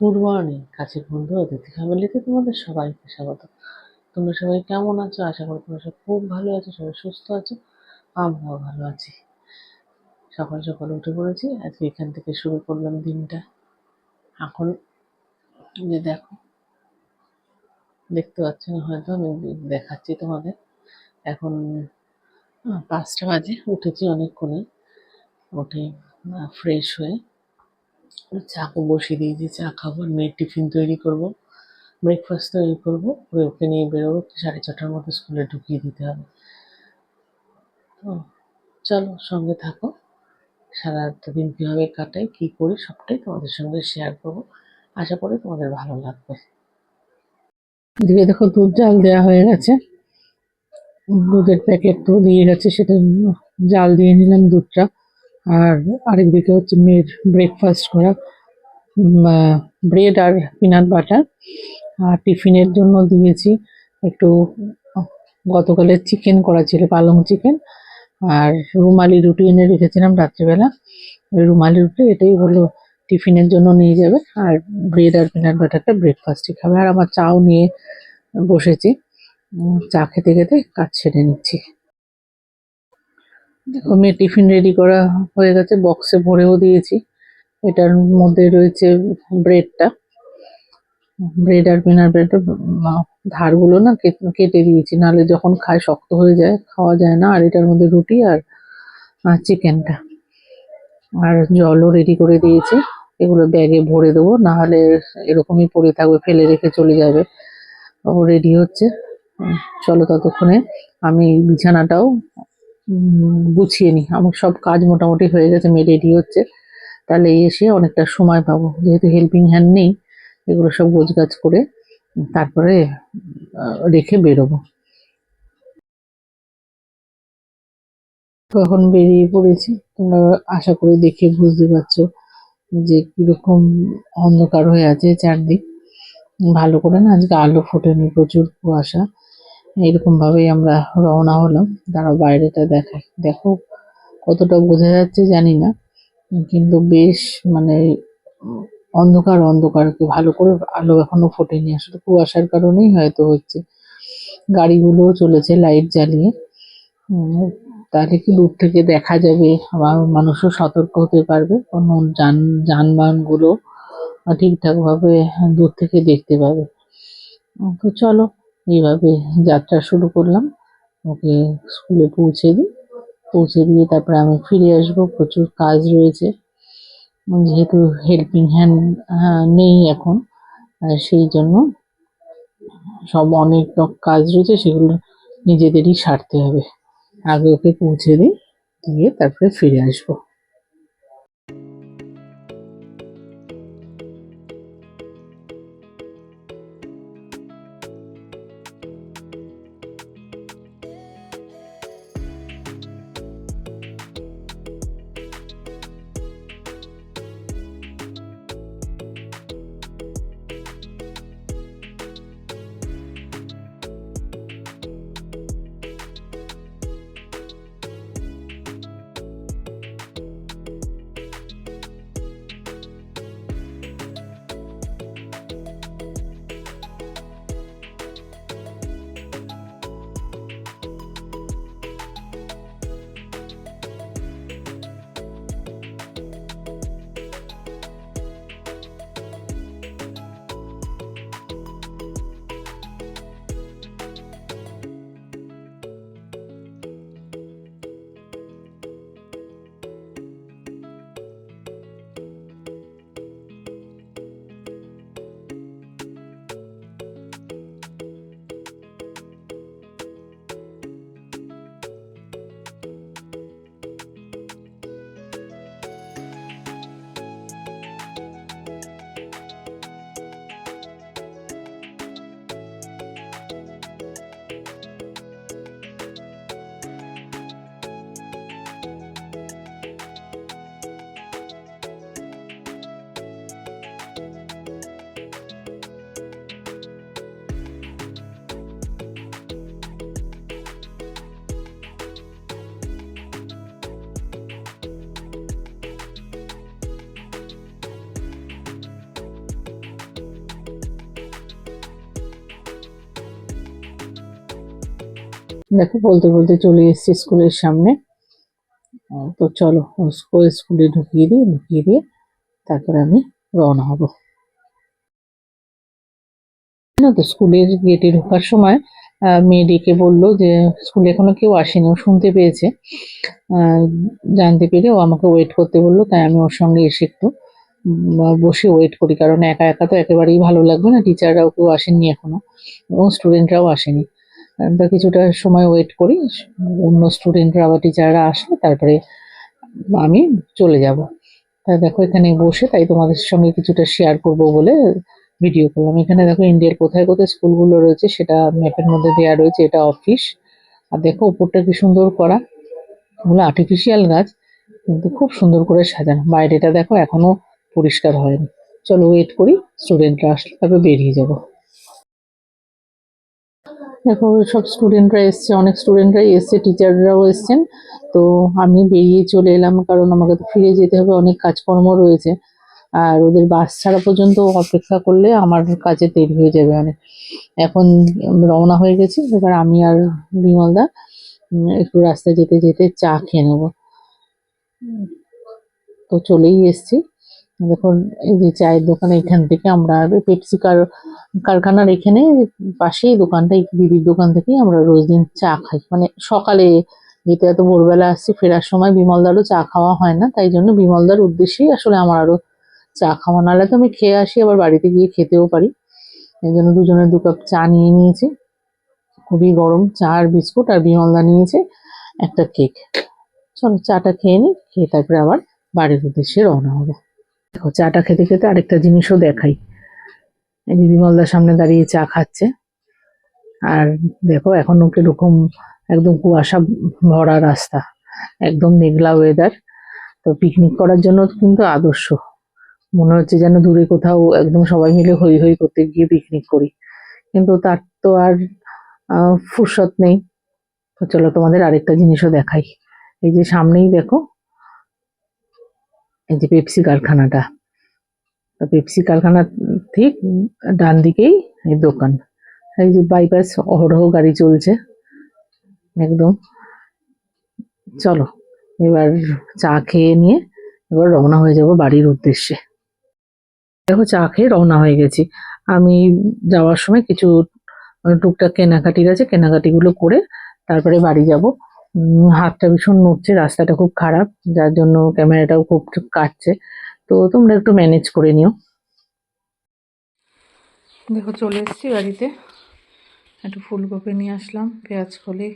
Good morning কাছের বন্ধু অতিথি ফ্যামিলিতে তোমাদের সবাইকে স্বাগত। তোমরা সবাই কেমন আছো? আশা করি তোমরা সব খুব ভালো আছো, সবাই সুস্থ আছো, আমরাও ভালো আছি। সকাল সকাল উঠে পড়েছি, আজকে এখান থেকে শুরু করলাম দিনটা। এখন যে দেখো দেখতে পাচ্ছ না, হয়তো আমি দেখাচ্ছি তোমাদের। এখন পাঁচটা বাজে, উঠেছি অনেকক্ষণে। উঠে ফ্রেশ হয়ে চা বসিয়ে দিয়েছি, চা খাব মেয়ের টিফিন তৈরি করব। ব্রেকফাস্ট তৈরি করব, করে ওকে নিয়ে বেরোবো সাড়ে ছটার মধ্যে স্কুলে ঢুকিয়ে দিতে হবে। তো, চলো, সঙ্গে থাকো। সারাটা দিন কীভাবে কাটাই, কী করি, সবটাই তোমাদের সঙ্গে শেয়ার করব। আশা করি তোমাদের ভালো লাগবে। এদিকে দেখো দুধ জাল দেওয়া হয়ে গেছে। দুধের প্যাকেট তো দিয়ে গেছে সেটা জাল দিয়ে নিলাম দুধটা। আর আরেকদিকে হচ্ছে মেয়ের ব্রেকফাস্ট করা ব্রেড আর পিনাট বাটার আর টিফিনের জন্য দিয়েছি একটু, গতকালের চিকেন করা ছিল, পালং চিকেন আর রুমালি রুটি এনে রেখেছিলাম রাত্রিবেলা। ওই রুমালি রুটি এটাই হলো টিফিনের জন্য নিয়ে যাবে। আর ব্রেড আর পিনাট বাটারটা ব্রেকফাস্টে খাবে। আর আমার চাও নিয়ে বসেছি। চা খেতে খেতে কাজ সেরে নিচ্ছি। দেখো, মেয়ে টিফিন রেডি করা হয়ে গেছে। বক্সে ভরেও দিয়েছি। এটার মধ্যে রয়েছে ব্রেডটা ব্রেড আর পিনাট ব্রেডটা ধারগুলো না কেটে দিয়েছি। নাহলে যখন খায় শক্ত হয়ে যায়, খাওয়া যায় না। আর এটার মধ্যে রুটি আর চিকেনটা আর জলও রেডি করে দিয়েছি। এগুলো ব্যাগে ভরে দেবো না হলে এরকমই পড়ে থাকবে, ফেলে রেখে চলে যাবে। ও রেডি হচ্ছে। চলো ততক্ষণে আমি বিছানাটাও গুছিয়ে নিই। আমার সব কাজ মোটামুটি হয়ে গেছে, মেয়ে রেডি হচ্ছে। তাহলে এসে অনেকটা সময় পাবো। যেহেতু হেল্পিং হ্যান্ড নেই, এগুলো সব গোছগাছ করে তারপরে রেখে বেরোবো। এখন বেরিয়ে পড়েছি, তোমরা আশা করি দেখে বুঝতে পারছ। যে কীরকম অন্ধকার হয়ে আছে চারদিক। ভালো করে না, আজকে আলো ফোটেনি প্রচুর কুয়াশা। এরকম ভাবেই আমরা রওনা হলাম। দাঁড়াও, বাইরেটা দেখাই দেখো কতটা বোঝা যাচ্ছে, জানি না। কিন্তু বেশ মানে অন্ধকার অন্ধকার। কি ভালো করে আলো এখনও ফোটেনি। আসলে কুয়াশার কারণেই হয়তো হচ্ছে। গাড়িগুলোও চলেছে লাইট জ্বালিয়ে। তাহলে কি দূর থেকে দেখা যাবে? আবার মানুষও সতর্ক হতে পারবে। কোনো যান যানবাহনগুলো ঠিকঠাক ভাবে দূর থেকে দেখতে পাবে। তো চলো, এইভাবে যাত্রা শুরু করলাম। ওকে স্কুলে পৌঁছে দিই। পৌঁছে দিয়ে তারপরে আমি ফিরে আসব। প্রচুর কাজ রয়েছে। যেহেতু হেল্পিং হ্যান্ড নেই এখন সেই জন্য সব অনেক কাজ রয়েছে, সেগুলো নিজেদেরই সারতে হবে। আগে ওকে পৌঁছে দিই দিয়ে তারপরে ফিরে আসব। দেখো, বলতে বলতে চলে এসেছি স্কুলের সামনে। তো চলো, স্কুল ঢুকিয়ে দিই ঢুকিয়ে দিয়ে তারপরে আমি রওনা হব। না, তো স্কুলের গেটে ঢোকার সময় মেয়ে ডেকে বলল যে, স্কুলে এখনও কেউ আসেনি, ও শুনতে পেয়েছে। জানতে পেরে ও আমাকে ওয়েট করতে বলল, তাই আমি ওর সঙ্গে এসে একটু বসে ওয়েট করি। কারণ একা একা তো একেবারেই ভালো লাগবে না টিচাররাও কেউ আসেননি এখনও, এবং স্টুডেন্টরাও আসেনি। তা কিছুটা সময় ওয়েট করি। অন্য স্টুডেন্টরা আবার টিচাররা আসলে তারপরে আমি চলে যাব। তা দেখো এখানে বসে তাই তোমাদের সঙ্গে কিছুটা শেয়ার করব বলে ভিডিও করলাম। এখানে দেখো ইন্ডিয়ার কোথায় কোথায় স্কুলগুলো রয়েছে সেটা ম্যাপের মধ্যে দেওয়া রয়েছে, এটা অফিস আর দেখো উপরটা কি সুন্দর করা। ওগুলো আর্টিফিশিয়াল গাছ, কিন্তু খুব সুন্দর করে সাজানো। বাইরেটা দেখো এখনও পরিষ্কার হয়নি। চলো ওয়েট করি স্টুডেন্টরা আসলে তারপর বেরিয়ে যাব। দেখো সব স্টুডেন্টরা এসছে, অনেক স্টুডেন্টরাই এসছে টিচাররাও এসছেন। তো আমি বেরিয়ে চলে এলাম কারণ আমাকে তো ফিরে যেতে হবে, অনেক কাজকর্ম রয়েছে। আর ওদের বাস ছাড়া পর্যন্ত অপেক্ষা করলে আমার কাজে দেরি হয়ে যাবে অনেক। এখন রওনা হয়ে গেছি, এবার আমি আর বিমলদা একটু রাস্তায় যেতে যেতে চা খেয়ে নেব। তো চলেই এসছি। দেখুন, এই যে চায়ের দোকান, এখান থেকে আমরা পেপসি কার, কারখানার এখানে পাশেই দোকানটা দিদির দোকান থেকেই আমরা রোজ দিন চা খাই। মানে সকালে যেহেতু এত ভোরবেলা আসছি, ফেরার সময় বিমলদারও চা খাওয়া হয় না, তাই জন্য বিমলদার উদ্দেশ্যেই আসলে আমার আরও চা খাওয়া। নাহলে তো আমি খেয়ে আসি, আবার বাড়িতে গিয়ে খেতেও পারি। এই জন্য দুজনের দু কাপ চা নিয়ে নিয়েছি। খুবই গরম চা আর বিস্কুট, আর বিমলদা নিয়েছে একটা কেক। চলো, চাটা খেয়ে নিই, খেয়ে তারপরে আবার বাড়ির উদ্দেশ্যে রওনা হব। দেখো, চাটা খেতে খেতে আরেকটা জিনিসও দেখাই। এই যে বিমলদার সামনে দাঁড়িয়ে চা খাচ্ছে। আর দেখো, এখন এখনও কীরকম একদম কুয়াশা ভরা রাস্তা, একদম মেঘলা ওয়েদার তো পিকনিক করার জন্য কিন্তু আদর্শ। মনে হচ্ছে যেন দূরে কোথাও একদম সবাই মিলে হই হই করতে গিয়ে পিকনিক করি। কিন্তু তার তো আর ফুরসত নেই। তো চলো তোমাদের আরেকটা জিনিসও দেখাই। এই যে সামনেই দেখো এই যে পেপসি কারখানাটা। পেপসি কারখানা ঠিক ডান দিকেই এই দোকান। এই যে বাইপাস অহরহ গাড়ি চলছে। একদম। চলো, এবার চা খেয়ে নিয়ে এবার রওনা হয়ে যাব বাড়ির উদ্দেশ্যে। দেখো, চা খেয়ে রওনা হয়ে গেছি। আমি যাওয়ার সময় কিছু টুকটাক কেনাকাটি আছে, কেনাকাটিগুলো করে তারপরে বাড়ি যাব। হাতটা ভীষণ নড়ছে, রাস্তাটা খুব খারাপ, যার জন্য ক্যামেরাটাও খুব কাটছে। তো তোমরা একটু ম্যানেজ করে নিও। দেখো, চলে এসেছি বাড়িতে। একটু ফুলকপি নিয়ে আসলাম, পেঁয়াজ কলি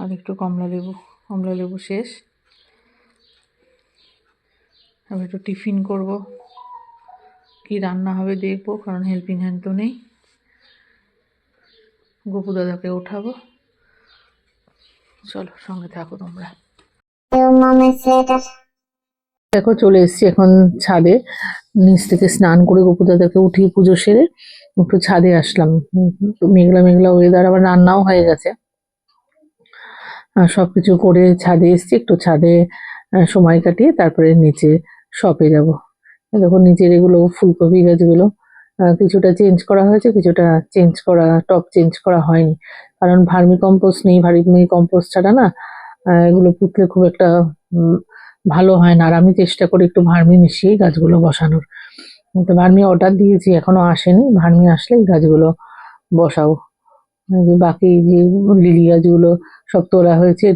আর একটু কমলা লেবু। কমলা লেবু শেষ। আমি একটু টিফিন করব। কি রান্না হবে দেখব, কারণ হেল্পিং হ্যান্ড তো নেই। গোপু দাদাকে ওঠাবো। চলো সঙ্গে থাকো তোমরা. দেখো চলে এসেছি এখন ছাদে। নিচ থেকে স্নান করে গোপুদাদাকে উঠিয়ে পুজো সেরে একটু ছাদে আসলাম। মেঘলা মেঘলা ওয়েদার আবার রান্নাও হয়ে গেছে। আর সবকিছু করে ছাদে এসেছি একটু ছাদে সময় কাটিয়ে তারপরে নিচে শপে যাব। দেখো নিচের এগুলো ফুলকপি গাছগুলো কিছুটা চেঞ্জ করা হয়েছে কিছুটা চেঞ্জ করা টপ চেঞ্জ করা হয়নি। কারণ ভার্মি কম্পোস্ট নেই, ভার্মি কম্পোস্ট ছাড়া না এগুলো পুঁতলে খুব একটা ভালো হয় না। আর আমি চেষ্টা করি একটু ভার্মি মিশিয়ে গাছগুলো বসানোর। তো ভার্মি অর্ডার দিয়েছি, এখনও আসেনি। ভার্মি আসলে গাছগুলো এই যে বাকি যে লিলি গাছগুলো সব তোলা হয়েছে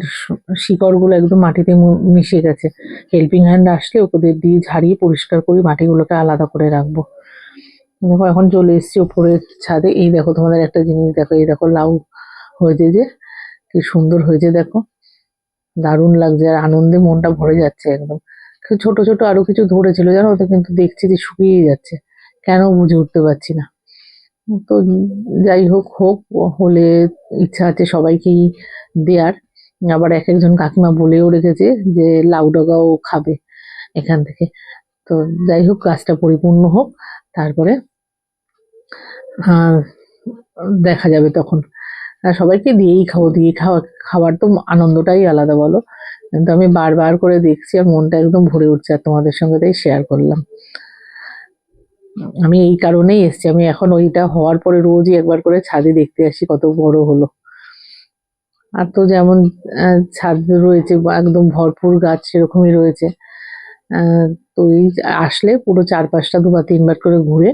শিকড়গুলো একদম মাটিতে মিশে গেছে। হেল্পিং হ্যান্ড আসলে ওদের দিয়ে ঝাড়িয়ে পরিষ্কার করে মাটিগুলোকে আলাদা করে রাখব। দেখো, এখন চলে এসেছি উপরের ছাদে। এই দেখো, তোমাদের একটা জিনিস দেখো। এই দেখো, লাউ হয়েছে যে, কি সুন্দর হয়েছে দেখো। দারুণ লাগছে আর আনন্দে মনটা ভরে যাচ্ছে একদম। ছোট ছোট আরও কিছু ধরেছিল জানো তো, কিন্তু দেখছি যে শুকিয়ে যাচ্ছে। কেন বুঝে উঠতে পারছি না। তো যাই হোক হোক, হলে ইচ্ছা আছে সবাইকেই দেয়ার। আবার এক একজন কাকিমা বলেও রেখেছে যে, লাউ ডগাও খাবে এখান থেকে। তো যাই হোক গাছটা পরিপূর্ণ হোক, তারপরে দেখা যাবে তখন। সবাইকে দিয়েই খাব দিয়ে খাওয়া খাবার তো আনন্দটাই আলাদা বলো। কিন্তু আমি বারবার করে দেখছি আর মনটা একদম ভরে উঠছে আর তোমাদের সঙ্গে তাই শেয়ার করলাম। আমি এই কারণেই এসেছি, আমি এখন ওইটা হওয়ার পরে রোজই একবার করে ছাদে দেখতে আসি কত বড় হলো। আর তো যেমন ছাদ রয়েছে একদম ভরপুর গাছ সেরকমই রয়েছে। তো এই আসলে পুরো চারপাশটা দুবার তিনবার করে ঘুরে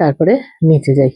তারপরে নিচে যাই।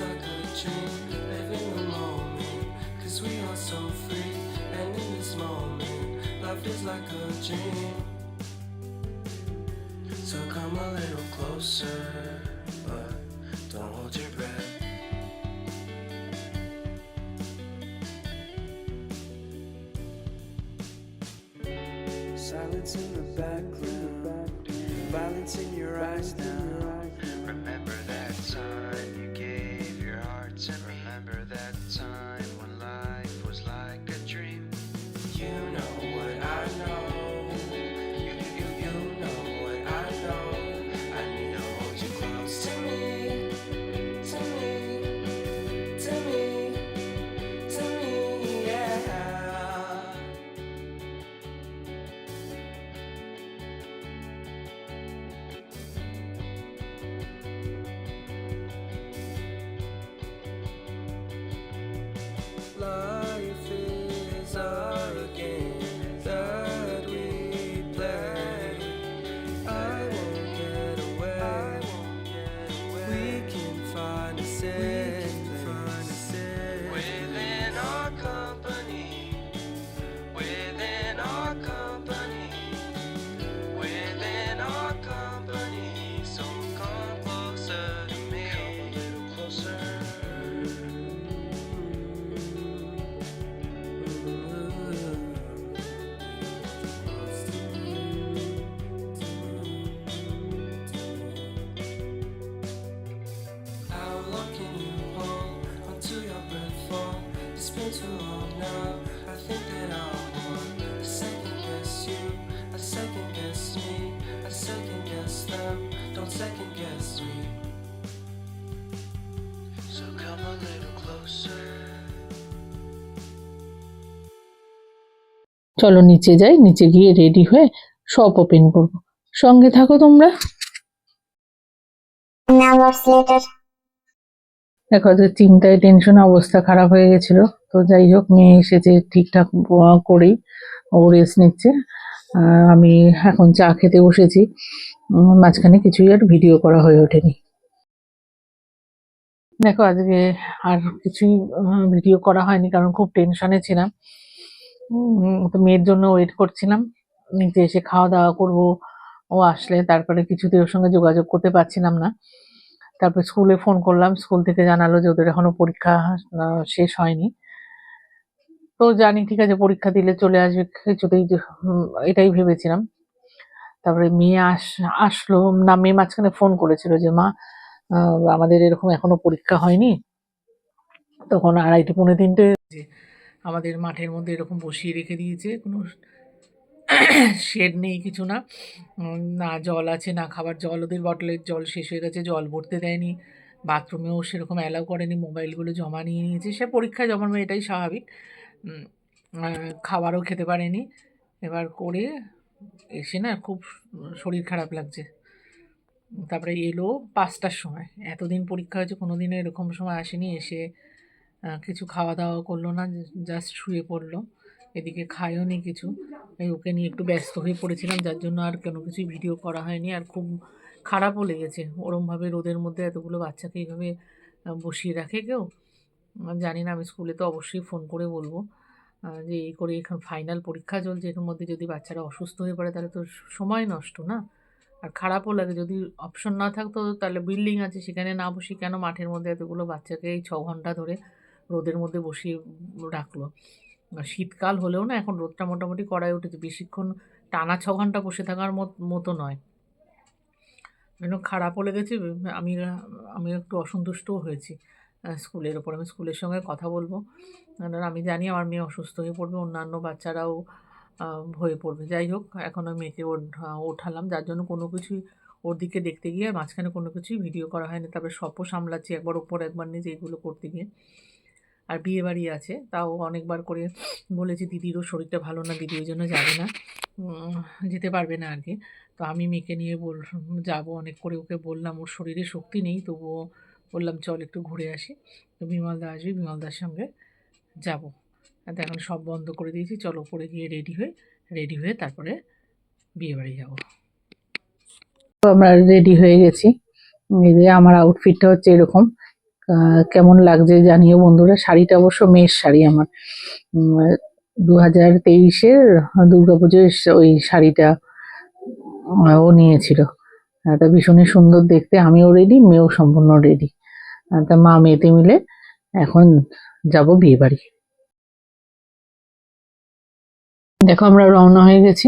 Like a dream. Living a moment, cause we are so free, and in this moment, life is like a dream. So come a little closer, but don't hold your breath. Silence in the background, violence in your eyes now. চলো নিচে যাই নিচে গিয়ে ready হয়ে shop open করব। সঙ্গে থাকো তোমরা. দেখো যে চিন্তায় টেনশন অবস্থা খারাপ হয়ে গেছিল। তো যাই হোক মেয়ে এসেছে ঠিকঠাক করেই। ও রেস্ট নিচ্ছে। আমি এখন চা খেতে বসেছি। মাঝখানে কিছুই আর ভিডিও করা হয়ে ওঠেনি। দেখো আজকে আর কিছুই ভিডিও করা হয়নি কারণ খুব টেনশনে ছিলাম। তো মেয়ের জন্য ওয়েট করছিলাম। নিচে এসে খাওয়া দাওয়া করব। ও আসলে তারপরে কিছুতে ওর সঙ্গে যোগাযোগ করতে পারছিলাম না। তারপর স্কুলে ফোন করলাম, স্কুল থেকে জানালো যে ওদের এখনও পরীক্ষা শেষ হয়নি। তো জানি, ঠিক আছে, পরীক্ষা দিলে চলে আসবে। কিছুতেই এটাই ভেবেছিলাম। তারপরে মেয়ে আস, আসলো, না, মেয়ে মাঝখানে ফোন করেছিল যে, মা আমাদের এরকম এখনও পরীক্ষা হয়নি। তখন আড়াইটে, পৌনে তিনটে আমাদের মাঠের মধ্যে এরকম বসিয়ে রেখে দিয়েছে, কোনো শেড নেই, কিছু না। না জল আছে, না খাবার জল, ওদের বটলের জল শেষ হয়ে গেছে, জল ভরতে দেয়নি। বাথরুমেও সেরকম অ্যালাউ করেনি, মোবাইলগুলো জমা নিয়ে নিয়েছে। সে পরীক্ষায় জমানো এটাই স্বাভাবিক। খাবারও খেতে পারেনি। এবার করে এসে না খুব শরীর খারাপ লাগছে। তারপরে এলো পাঁচটার সময়। এতদিন পরীক্ষা হয়েছে কোনো দিনও এরকম সময় আসেনি, এসে কিছু খাওয়া দাওয়া করল না জাস্ট শুয়ে পড়ল। এদিকে খায়ও নি কিছু। এই ওকে নিয়ে একটু ব্যস্ত হয়ে পড়েছিলাম, যার জন্য আর কোনো কিছুই ভিডিও করা হয়নি। আর খুব খারাপও লেগেছে। ওরমভাবে রোদের মধ্যে এতগুলো বাচ্চাকে এইভাবে বসিয়ে রাখে কেউ? জানি না, আমি স্কুলে তো অবশ্যই ফোন করে বলব। যে, এই করে এখন ফাইনাল পরীক্ষা চলছে, এর মধ্যে যদি বাচ্চারা অসুস্থ হয়ে পড়ে, তাহলে তো সময় নষ্ট না? আর খারাপও লাগে, যদি অপশন না থাকতো, তাহলে বিল্ডিং আছে, সেখানে না বসে কেন মাঠের মধ্যে এতগুলো বাচ্চাকে এই ছ ঘণ্টা ধরে রোদের মধ্যে বসিয়ে রাখল। শীতকাল হলেও না এখন রোদটা মোটামুটি কড়াই উঠেছে বেশিক্ষণ টানা ছ ঘণ্টা বসে থাকার মত- নয়। যেন খারাপও লেগেছে, আমি আমি একটু অসন্তুষ্টও হয়েছি স্কুলের ওপর। আমি স্কুলের সঙ্গে কথা বলব। কারণ আমি জানি আমার মেয়ে অসুস্থ হয়ে পড়বে, অন্যান্য বাচ্চারাও হয়ে পড়বে। যাই হোক, এখন আমি মেয়েকে ওঠ- ওঠালাম। যার জন্য কোনো কিছুই ওর দিকে দেখতে গিয়ে মাঝখানে কোনো কিছুই ভিডিও করা হয়নি। তারপরে সপও সামলাচ্ছি একবার ওপর একবার নিচে এগুলো করতে গিয়ে। আর বিয়ে বাড়ি আছে। তাও অনেকবার করে বলেছি, দিদিরও শরীরটা ভালো না, দিদি ওই জন্য যাবে না। যেতে পারবে না আর কি। তো আমি মেয়েকে নিয়ে বল, যাব অনেক করে। ওকে বললাম, ওর শরীরে শক্তি নেই। তবুও বললাম, চল একটু ঘুরে আসি। তো বিমলদা আসবে, বিমলদার সঙ্গে যাব। তো এখন সব বন্ধ করে দিয়েছি। চলো উপরে গিয়ে রেডি হয়ে রেডি হয়ে তারপরে বিয়ে বাড়ি যাব। আমরা রেডি হয়ে গেছি। এই যে আমার আউটফিটটা হচ্ছে এরকম। কেমন লাগছে জানিও বন্ধুরা। শাড়িটা অবশ্য মেয়ের শাড়ি আমার। দু হাজার তেইশের দুর্গাপুজোর ওই শাড়িটা ও নিয়েছিল। তা ভীষণই সুন্দর দেখতে। আমিও রেডি মেয়েও সম্পূর্ণ রেডি তা মা মেয়েতে মিলে এখন যাব বিয়ে বাড়ি দেখো আমরা রওনা হয়ে গেছি।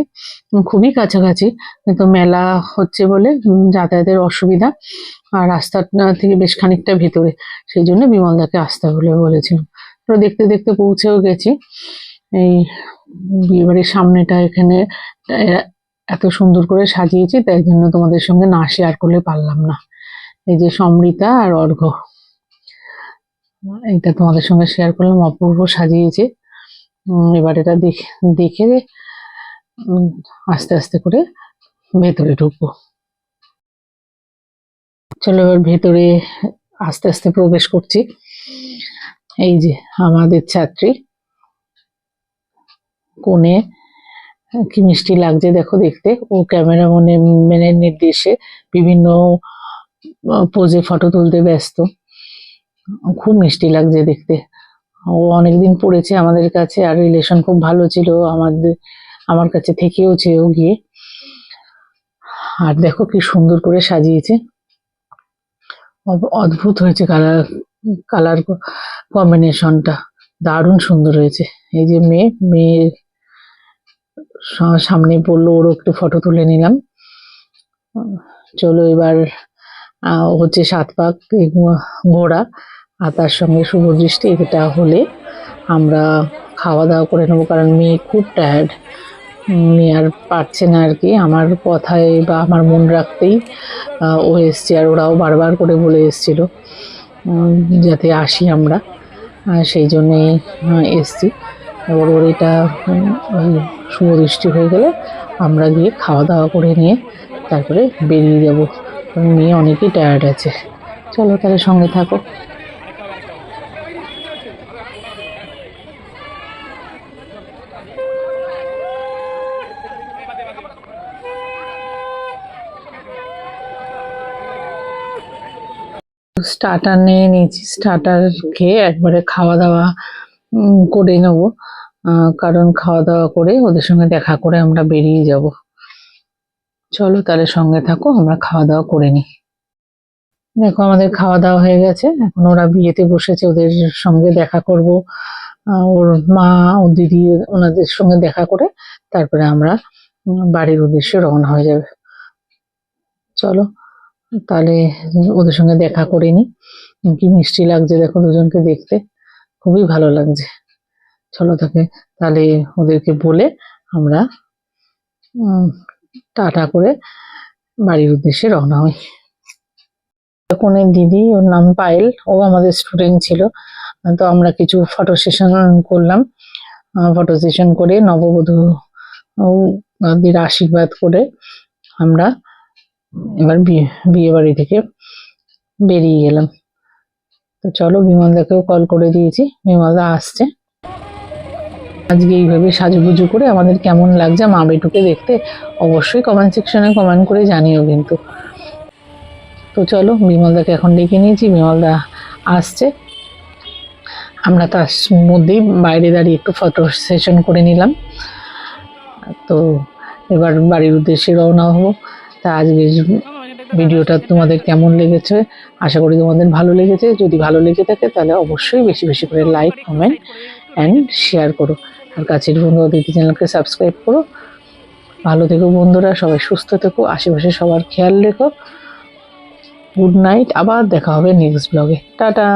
খুবই কাছাকাছি। কিন্তু মেলা হচ্ছে বলে যাতায়াতের অসুবিধা। আর রাস্তা থেকে বেশ খানিকটা ভেতরে। সেই জন্য বিমলদাকে আসতে বলে বলেছিলাম। তো দেখতে দেখতে পৌঁছেও গেছি। এই বিয়েবাড়ির সামনেটা এখানে এত সুন্দর করে সাজিয়েছি, তাই জন্য তোমাদের সঙ্গে না শেয়ার করলে পারলাম না। এই যে সমৃতা আর অর্ঘ্য। এটা তোমাদের সঙ্গে শেয়ার করলাম, অপূর্ব সাজিয়েছে। এবার এটা দেখে দেখে আস্তে আস্তে করে ভেতরে ঢুকবো। চলো এবার ভেতরে আস্তে আস্তে প্রবেশ করছি। এই যে আমাদের ছাত্রী। কোণে, কি মিষ্টি লাগছে দেখো দেখতে। ও ক্যামেরা মনে মেনের নির্দেশে বিভিন্ন পোজে ফটো তুলতে ব্যস্ত। খুব মিষ্টি লাগছে দেখতে। ও অনেকদিন পড়েছে আমাদের কাছে, আর রিলেশন খুব ভালো ছিল, আমাদের, আমার কাছে থেকেওছে ও গিয়ে। আর দেখো কি সুন্দর করে সাজিয়েছে। অদ্ভুত হয়েছে কালার কালার কম্বিনেশনটা দারুণ সুন্দর হয়েছে। এই যে মেয়ে মেয়ের সামনে পড়ল ওরও একটু ফটো তুলে নিলাম। চলো এবার হচ্ছে সাত পাক ঘোড়া। আর তার সঙ্গে শুভ দৃষ্টি এটা হলে আমরা খাওয়া দাওয়া করে নেব কারণ মেয়ে খুব টায়ার্ড মেয়ে আর পারছে না আর কি। আমার কথায় বা আমার মন রাখতেই ও এসছে আর ওরাও বারবার করে বলে এসছিল যাতে আসি আমরা। সেই জন্যে এসছি। এবার ওর এটা উম, ওই শুভ দৃষ্টি হয়ে গেলে আমরা গিয়ে খাওয়া দাওয়া করে নিয়ে তারপরে বেরিয়ে যাব। মেয়ে অনেকই টায়ার্ড আছে। চলো তাহলে সঙ্গে থাকো। স্টার্টার নিয়ে নিয়েছি স্টার্টার খেয়ে একবারে খাওয়া দাওয়া করে নেব। কারণ খাওয়া দাওয়া করে ওদের সঙ্গে দেখা করে আমরা বেরিয়ে যাব। চলো তাহলে সঙ্গে থাকো, আমরা খাওয়া দাওয়া করে নিই। দেখো আমাদের খাওয়া দাওয়া হয়ে গেছে, এখন ওরা বিয়েতে বসেছে, ওদের সঙ্গে দেখা করব। ওর মা, ও দিদি ওনাদের সঙ্গে দেখা করে তারপরে আমরা বাড়ির উদ্দেশ্যে রওনা হয়ে যাবে। চলো। তাহলে ওদের সঙ্গে দেখা করে নি। কি মিষ্টি লাগছে দেখো দুজনকে দেখতে। খুবই ভালো লাগছে। চলো তাকে তাহলে ওদেরকে বলে আমরা টাটা করে বাড়ির উদ্দেশ্যে রওনা হই। কোনের দিদি, ওর নাম পায়েল। ও আমাদের স্টুডেন্ট ছিল। তো আমরা কিছু ফটো সেশন করলাম। ফটো সেশন করে নববধূ আশীর্বাদ করে আমরা এবার বিয়ে বাড়ি থেকে বেরিয়ে গেলাম। তো চলো বিমলদাকেও কল করে দিয়েছি। বিমলদা আসছে। আজকে এইভাবে সাজুগুজু করে আমাদের কেমন লাগছে, মা বেটুকে দেখতে অবশ্যই কমেন্ট সেকশনে কমেন্ট করে জানিও কিন্তু। তো চলো বিমলদাকে এখন ডেকে নিয়েছি। বিমলদা আসছে। আমরা তার মধ্যেই বাইরে দাঁড়িয়ে একটু ফটো সেশন করে নিলাম। তো এবার বাড়ির উদ্দেশ্যে রওনা হব। তা আজকে ভিডিওটা তোমাদের কেমন লেগেছে? আশা করি তোমাদের ভালো লেগেছে। যদি ভালো লেগে থাকে, তাহলে অবশ্যই বেশি বেশি করে লাইক কমেন্ট অ্যান্ড শেয়ার করো। আর কাছের বন্ধু অতিথি চ্যানেলকে সাবস্ক্রাইব করো। ভালো থেকো বন্ধুরা, সবাই সুস্থ থেকো, আশেপাশে সবার খেয়াল রেখো। গুড নাইট আবার দেখা হবে নেক্সট ব্লগে টাটা!